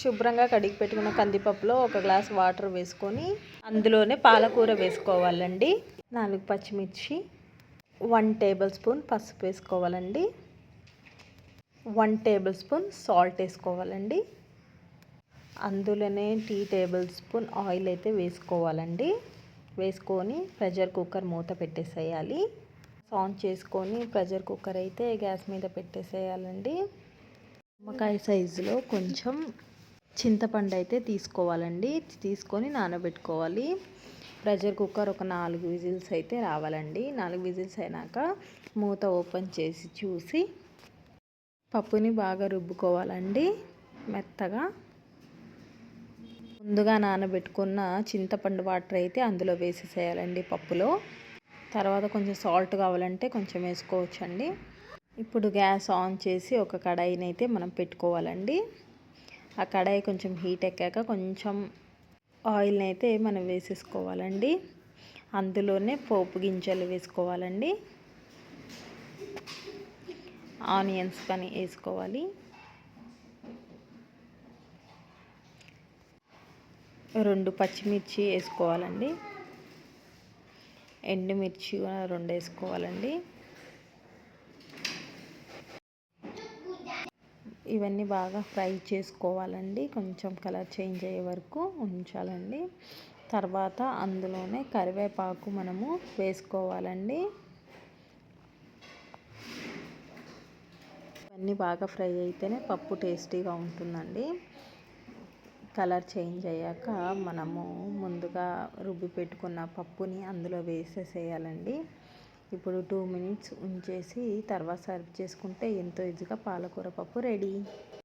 శుభ్రంగా కడిగి పెట్టుకున్న కందిపప్పులో ఒక గ్లాస్ వాటర్ వేసుకొని అందులోనే పాలకూర వేసుకోవాలండి. నాలుగు పచ్చిమిర్చి వన్ టేబుల్ స్పూన్ పసుపు వేసుకోవాలండి. వన్ టేబుల్ స్పూన్ సాల్ట్ వేసుకోవాలండి. అందులోనే టీ టేబుల్ స్పూన్ ఆయిల్ అయితే వేసుకోవాలండి. వేసుకొని ప్రెషర్ కుక్కర్ మూత పెట్టేసేయాలి. ఆన్ చేసుకొని ప్రెషర్ కుక్కర్ అయితే గ్యాస్ మీద పెట్టేసేయాలండి. నిమ్మకాయ సైజులో కొంచెం చింతపండు అయితే తీసుకోవాలండి. తీసుకొని నానబెట్టుకోవాలి. ప్రెషర్ కుక్కర్ ఒక నాలుగు విజిల్స్ అయితే రావాలండి. నాలుగు విజిల్స్ అయినాక మూత ఓపెన్ చేసి చూసి పప్పుని బాగా రుబ్బుకోవాలండి. మెత్తగా. ముందుగా నానబెట్టుకున్న చింతపండు వాటర్ అయితే అందులో వేసేసేయాలండి పప్పులో. తర్వాత కొంచెం సాల్ట్ కావాలంటే కొంచెం వేసుకోవచ్చండి. ఇప్పుడు గ్యాస్ ఆన్ చేసి ఒక కడాయిని అయితే మనం పెట్టుకోవాలండి. ఆ కడాయి కొంచెం హీట్ ఎక్కాక కొంచెం ఆయిల్ని అయితే మనం వేసేసుకోవాలండి. అందులోనే పోపు గింజలు వేసుకోవాలండి. ఆనియన్స్ కానీ వేసుకోవాలి. రెండు పచ్చిమిర్చి వేసుకోవాలండి. ఎండుమిర్చి రెండు వేసుకోవాలండి. ఇవన్నీ బాగా ఫ్రై చేసుకోవాలండి. కొంచెం కలర్ చేంజ్ అయ్యే వరకు ఉంచాలండి. తర్వాత అందులోనే కరివేపాకు మనము వేసుకోవాలండి. ఇవన్నీ బాగా ఫ్రై అయితేనే పప్పు టేస్టీగా ఉంటుందండి. కలర్ చేంజ్ అయ్యాక మనము ముందుగా రుబ్బి పెట్టుకున్న పప్పుని అందులో వేసేసేయాలండి. ఇప్పుడు టూ మినిట్స్ ఉంచేసి తర్వాత సర్వ్ చేసుకుంటే ఎంతో ఈజీగా పాలకూర పప్పు రెడీ.